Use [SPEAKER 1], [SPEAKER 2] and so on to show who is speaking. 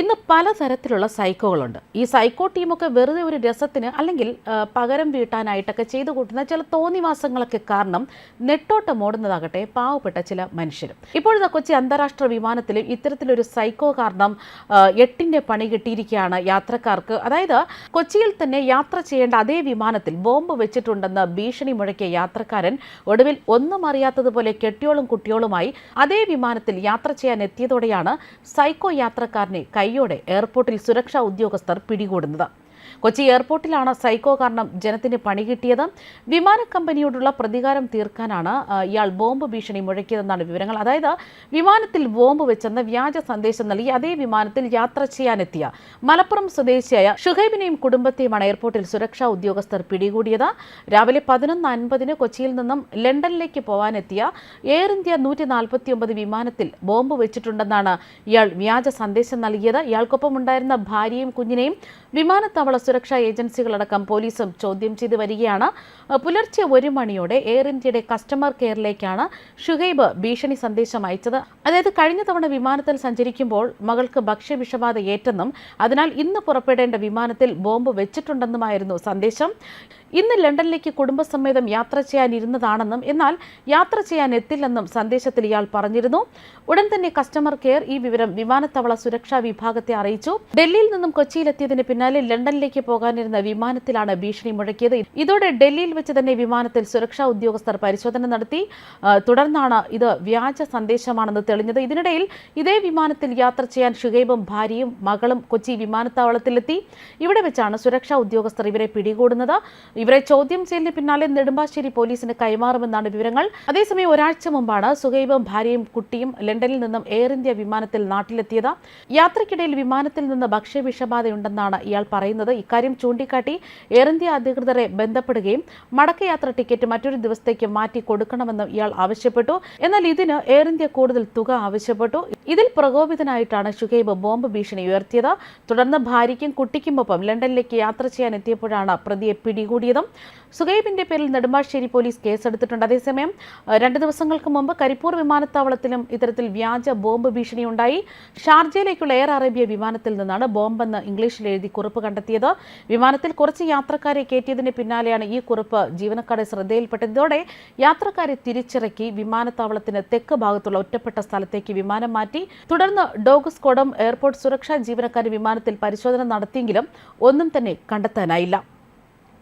[SPEAKER 1] ഇന്ന് പലതരത്തിലുള്ള സൈക്കോകളുണ്ട്. ഈ സൈക്കോ ടീമൊക്കെ വെറുതെ ഒരു രസത്തിന് അല്ലെങ്കിൽ പകരം വീട്ടാനായിട്ടൊക്കെ ചെയ്തു കൂട്ടുന്ന ചില തോന്നിവാസങ്ങളൊക്കെ കാരണം നെട്ടോട്ടം ഓടുന്നതാകട്ടെ പാവപ്പെട്ട ചില മനുഷ്യരും. ഇപ്പോഴത്തെ കൊച്ചി അന്താരാഷ്ട്ര വിമാനത്തിലും ഇത്തരത്തിലൊരു സൈക്കോ കാരണം എട്ടിന്റെ പണി കിട്ടിയിരിക്കുകയാണ് യാത്രക്കാർക്ക്. അതായത് കൊച്ചിയിൽ തന്നെ യാത്ര ചെയ്യേണ്ട അതേ വിമാനത്തിൽ ബോംബ് വെച്ചിട്ടുണ്ടെന്ന് ഭീഷണി മുഴക്കിയ യാത്രക്കാരൻ ഒടുവിൽ ഒന്നും അറിയാത്തതുപോലെ കെട്ടിയോളും കുട്ടിയോളുമായി അതേ വിമാനത്തിൽ യാത്ര ചെയ്യാൻ എത്തിയതോടെയാണ് സൈക്കോ യാത്രക്കാരനെ കൈയോടെ എയർപോർട്ടിൽ സുരക്ഷാ ഉദ്യോഗസ്ഥർ പിടികൂടുന്നത് കൊച്ചി എയർപോർട്ടിലാണ് സൈക്കോ കാരണം ജനത്തിന് പണി കിട്ടിയത്. വിമാന കമ്പനിയോടുള്ള പ്രതികാരം തീർക്കാനാണ് ഇയാൾ ബോംബ് ഭീഷണി മുഴക്കിയതെന്നാണ് വിവരങ്ങൾ. അതായത് വിമാനത്തിൽ ബോംബ് വെച്ചെന്ന വ്യാജ സന്ദേശം നൽകി അതേ വിമാനത്തിൽ യാത്ര ചെയ്യാനെത്തിയ മലപ്പുറം സ്വദേശിയായ ഷുഹൈബിനെയും കുടുംബത്തെയുമാണ് എയർപോർട്ടിൽ സുരക്ഷാ ഉദ്യോഗസ്ഥർ പിടികൂടിയത്. രാവിലെ പതിനൊന്ന് അൻപതിന് കൊച്ചിയിൽ നിന്നും ലണ്ടനിലേക്ക് പോകാനെത്തിയ എയർ ഇന്ത്യ നൂറ്റി നാൽപ്പത്തി ഒമ്പത് വിമാനത്തിൽ ബോംബ് വെച്ചിട്ടുണ്ടെന്നാണ് ഇയാൾ വ്യാജ സന്ദേശം നൽകിയത്. ഇയാൾക്കൊപ്പം ഉണ്ടായിരുന്ന ഭാര്യയും കുഞ്ഞിനെയും വിമാനത്താവള സുരക്ഷാ ഏജൻസികളടക്കം പോലീസും ചോദ്യം ചെയ്ത് വരികയാണ്. പുലർച്ചെ ഒരു മണിയോടെ എയർ ഇന്ത്യയുടെ കസ്റ്റമർ കെയറിലേക്കാണ് ഷുഹൈബ് ഭീഷണി സന്ദേശം അയച്ചത്. അതായത് കഴിഞ്ഞ തവണ വിമാനത്തിൽ സഞ്ചരിക്കുമ്പോൾ മകൾക്ക് ഭക്ഷ്യവിഷബാധ ഏറ്റെന്നും അതിനാൽ ഇന്ന് പുറപ്പെടേണ്ട വിമാനത്തിൽ ബോംബ് വെച്ചിട്ടുണ്ടെന്നുമായിരുന്നു സന്ദേശം. ഇന്ന് ലണ്ടനിലേക്ക് കുടുംബസമേതം യാത്ര ചെയ്യാനിരുന്നതാണെന്നും എന്നാൽ യാത്ര ചെയ്യാൻ എത്തില്ലെന്നും സന്ദേശത്തിൽ ഇയാൾ പറഞ്ഞിരുന്നു. ഉടൻ തന്നെ കസ്റ്റമർ കെയർ ഈ വിവരം വിമാനത്താവള സുരക്ഷാ വിഭാഗത്തെ അറിയിച്ചു. ഡൽഹിയിൽ നിന്നും കൊച്ചിയിലെത്തിയതിന് പിന്നാലെ ലണ്ടനിലേക്ക് പോകാനിരുന്ന വിമാനത്തിലാണ് ഭീഷണി മുഴക്കിയത്. ഇതോടെ ഡൽഹിയിൽ വെച്ച് തന്നെ വിമാനത്തിൽ സുരക്ഷാ ഉദ്യോഗസ്ഥർ പരിശോധന നടത്തി. തുടർന്നാണ് ഇത് വ്യാജ സന്ദേശമാണെന്ന് തെളിഞ്ഞത്. ഇതിനിടയിൽ ഇതേ വിമാനത്തിൽ യാത്ര ചെയ്യാൻ ഷുഹൈബും ഭാര്യയും മകളും കൊച്ചി വിമാനത്താവളത്തിലെത്തി. ഇവിടെ വെച്ചാണ് സുരക്ഷാ ഉദ്യോഗസ്ഥർ ഇവരെ പിടികൂടുന്നത്. ഇവരെ ചോദ്യം ചെയ്യലിന് പിന്നാലെ നെടുമ്പാശ്ശേരി പോലീസിന് കൈമാറുമെന്നാണ് വിവരങ്ങൾ. അതേസമയം ഒരാഴ്ച മുമ്പാണ് സുഹൈബും ഭാര്യയും കുട്ടിയും ലണ്ടനിൽ നിന്നും എയർ ഇന്ത്യ വിമാനത്തിൽ നാട്ടിലെത്തിയത്. യാത്രയ്ക്കിടയിൽ വിമാനത്തിൽ നിന്ന് ഭക്ഷ്യവിഷബാധയുണ്ടെന്നാണ് ഇയാൾ പറയുന്നത്. ഇക്കാര്യം ചൂണ്ടിക്കാട്ടി എയർ ഇന്ത്യ അധികൃതരെ ബന്ധപ്പെടുകയും മടക്കയാത്ര ടിക്കറ്റ് മറ്റൊരു ദിവസത്തേക്ക് മാറ്റി കൊടുക്കണമെന്നും ഇയാൾ ആവശ്യപ്പെട്ടു. എന്നാൽ ഇതിന് എയർ ഇന്ത്യ കൂടുതൽ തുക ആവശ്യപ്പെട്ടു. ഇതിൽ പ്രകോപിതനായിട്ടാണ് ഷുഹൈബ് ബോംബ് ഭീഷണി ഉയർത്തിയത്. തുടർന്ന് ഭാര്യയ്ക്കും കുട്ടിക്കുമൊപ്പം ലണ്ടനിലേക്ക് യാത്ര ചെയ്യാൻ എത്തിയപ്പോഴാണ് പ്രതിയെ പിടികൂടിയതും സുഗൈബിന്റെ പേരിൽ നെടുമ്പാശ്ശേരി പോലീസ് കേസെടുത്തിട്ടുണ്ട്. അതേസമയം രണ്ട് ദിവസങ്ങൾക്ക് മുമ്പ് കരിപ്പൂർ വിമാനത്താവളത്തിലും ഇത്തരത്തിൽ വ്യാജ ബോംബ് ഭീഷണിയുണ്ടായി. ഷാർജയിലേക്കുള്ള എയർ അറേബ്യ വിമാനത്തിൽ നിന്നാണ് ബോംബെന്ന് ഇംഗ്ലീഷിൽ എഴുതി കുറിപ്പ് കണ്ടെത്തിയത്. വിമാനത്തിൽ കുറച്ച് യാത്രക്കാരെ കയറ്റിയതിന് പിന്നാലെയാണ് ഈ കുറിപ്പ് ജീവനക്കാരെ ശ്രദ്ധയിൽപ്പെട്ടതോടെ യാത്രക്കാരെ തിരിച്ചിറക്കി വിമാനത്താവളത്തിന് തെക്ക് ഭാഗത്തുള്ള ഒറ്റപ്പെട്ട സ്ഥലത്തേക്ക് വിമാനം മാറ്റി. തുടർന്ന് ഡോഗ് സ്ക്വാഡും എയർപോർട്ട് സുരക്ഷാ ജീവനക്കാരും വിമാനത്തിൽ പരിശോധന നടത്തിയെങ്കിലും ഒന്നും തന്നെ കണ്ടെത്താനായില്ല.